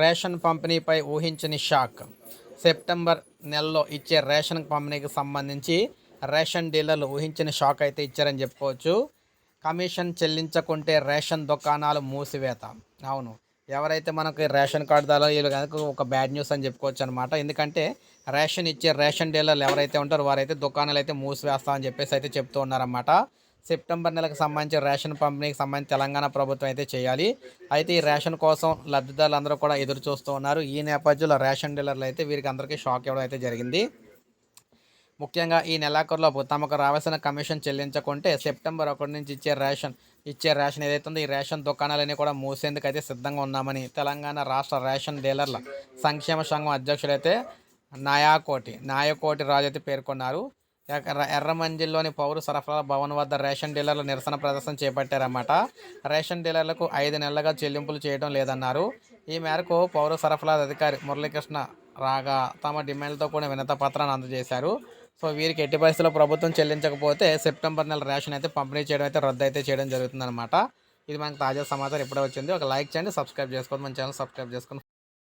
Ration పంపిణీపై ఊహించని shock. September నెలలో ఇచ్చే రేషన్ పంపిణీకి సంబంధించి రేషన్ డీలర్లు ఊహించిన షాక్ అయితే ఇచ్చారని చెప్పుకోవచ్చు. కమిషన్ చెల్లించకుంటే రేషన్ దుకాణాలు మూసివేత. అవును ఎవరైతే మనకి రేషన్ కార్డుదారో వీళ్ళు కనుక ఒక బ్యాడ్ న్యూస్ అని చెప్పుకోవచ్చు అనమాట ఎందుకంటే రేషన్ ఇచ్చే రేషన్ డీలర్లు ఎవరైతే ఉంటారో వారైతే దుకాణాలు అయితే మూసివేస్తామని చెప్పేసి అయితే చెప్తూ ఉన్నారన్నమాట. సెప్టెంబర్ నెలకు సంబంధించి రేషన్ పంపిణీకి సంబంధించి తెలంగాణ ప్రభుత్వం అయితే చేయాలి. అయితే ఈ రేషన్ కోసం లబ్ధిదారులు అందరూ కూడా ఎదురు చూస్తూ ఉన్నారు. ఈ నేపథ్యంలో రేషన్ డీలర్లు అయితే వీరికి అందరికీ షాక్ ఇవ్వడం అయితే జరిగింది. ముఖ్యంగా ఈ నెలాఖరులోపు తమకు రావాల్సిన కమిషన్ చెల్లించకుంటే సెప్టెంబర్ ఒకటి నుంచి ఇచ్చే రేషన్ ఇచ్చే రేషన్ ఏదైతే ఉందో ఈ రేషన్ దుకాణాలన్నీ కూడా మూసేందుకు అయితే సిద్ధంగా ఉన్నామని తెలంగాణ రాష్ట్ర రేషన్ డీలర్ల సంక్షేమ సంఘం అధ్యక్షుడైతే నాయాకోటి నాయకోటి రాజు అయితే పేర్కొన్నారు. ఎర్రమంజిల్లోని పౌర సరఫరాల భవన్ వద్ద రేషన్ డీలర్లు నిరసన ప్రదర్శన చేపట్టారన్నమాట. రేషన్ డీలర్లకు ఐదు నెలలుగా చెల్లింపులు చేయడం లేదన్నారు. ఈ మేరకు పౌర సరఫరాల అధికారి మురళీకృష్ణ రాగా తమ డిమాండ్లతో కూడా వినత పత్రాన్ని అందజేశారు. సో వీరికి ఎట్టి పరిస్థితుల్లో ప్రభుత్వం చెల్లించకపోతే సెప్టెంబర్ నెల రేషన్ అయితే పంపిణీ చేయడం అయితే రద్దు అయితే చేయడం జరుగుతుందన్నమాట. ఇది మనకు తాజా సమాచారం. ఇప్పుడే వచ్చింది. ఒక లైక్ చేయండి సబ్స్క్రైబ్ చేసుకోండి మన ఛానల్ సబ్స్క్రైబ్ చేసుకోండి